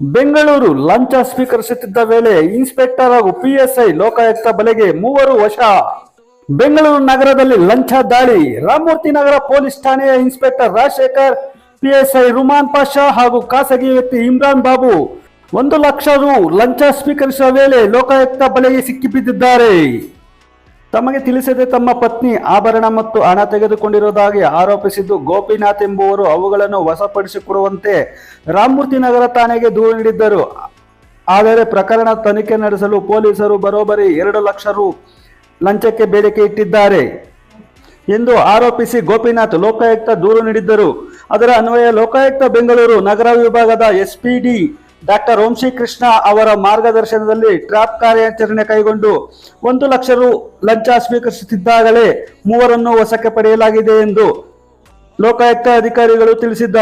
ಬೆಂಗಳೂರು ಲಂಚ ಸ್ವೀಕರಿಸುತ್ತಿದ್ದ ವೇಳೆ ಇನ್ಸ್ಪೆಕ್ಟರ್ ಹಾಗೂ ಪಿಎಸ್ಐ ಲೋಕಾಯುಕ್ತ ಬಲೆಗೆ ಮೂವರು ವಶ. ಬೆಂಗಳೂರು ನಗರದಲ್ಲಿ ಲಂಚ ದಾಳಿ. ರಾಮಮೂರ್ತಿ ನಗರ ಪೊಲೀಸ್ ಠಾಣೆಯ ಇನ್ಸ್ಪೆಕ್ಟರ್ ರಾಜಶೇಖರ್ ಪಿಎಸ್ಐ ರುಮಾನ್ ಪಾಷಾ ಹಾಗೂ ಖಾಸಗಿ ವ್ಯಕ್ತಿ ಇಮ್ರಾನ್ ಬಾಬು. ಒಂದು ಲಕ್ಷ ರು ಲಂಚ ಸ್ವೀಕರಿಸುವ ವೇಳೆ ಲೋಕಾಯುಕ್ತ ಬಲೆಗೆ ಸಿಕ್ಕಿಬಿದ್ದಿದ್ದಾರೆ. ತಮಗೆ ತಿಳಿಸದೆ ತಮ್ಮ ಪತ್ನಿ ಆಭರಣ ಮತ್ತು ಹಣ ತೆಗೆದುಕೊಂಡಿರುವುದಾಗಿ ಆರೋಪಿಸಿದ್ದು ಗೋಪಿನಾಥ್ ಎಂಬುವರು ಅವುಗಳನ್ನು ವಶಪಡಿಸಿಕೊಡುವಂತೆ ರಾಮಮೂರ್ತಿ ನಗರ ಠಾಣೆಗೆ ದೂರು ನೀಡಿದ್ದರು. ಆದರೆ ಪ್ರಕರಣ ತನಿಖೆ ನಡೆಸಲು ಪೊಲೀಸರು ಬರೋಬ್ಬರಿ ಎರಡು ಲಕ್ಷ ರು ಲಂಚಕ್ಕೆ ಬೇಡಿಕೆ ಇಟ್ಟಿದ್ದಾರೆ ಎಂದು ಆರೋಪಿಸಿ ಗೋಪಿನಾಥ್ ಲೋಕಾಯುಕ್ತ ದೂರು ನೀಡಿದ್ದರು. ಅದರ ಅನ್ವಯ ಲೋಕಾಯುಕ್ತ ಬೆಂಗಳೂರು ನಗರ ವಿಭಾಗದ ಎಸ್ಪಿಡಿ ಡಾಕ್ಟರ್ ವಂಶಿ ಕೃಷ್ಣ ಅವರ ಮಾರ್ಗದರ್ಶನದಲ್ಲಿ ಟ್ರಾಪ್ ಕಾರ್ಯಾಚರಣೆ ಕೈಗೊಂಡು ಒಂದು ಲಕ್ಷ ರು ಲಂಚ ಸ್ವೀಕರಿಸುತ್ತಿದ್ದಾಗಲೇ ಮೂವರನ್ನು ವಶಕ್ಕೆ ಪಡೆಯಲಾಗಿದೆ ಎಂದು ಲೋಕಾಯುಕ್ತ ಅಧಿಕಾರಿಗಳು ತಿಳಿಸಿದ್ದಾರೆ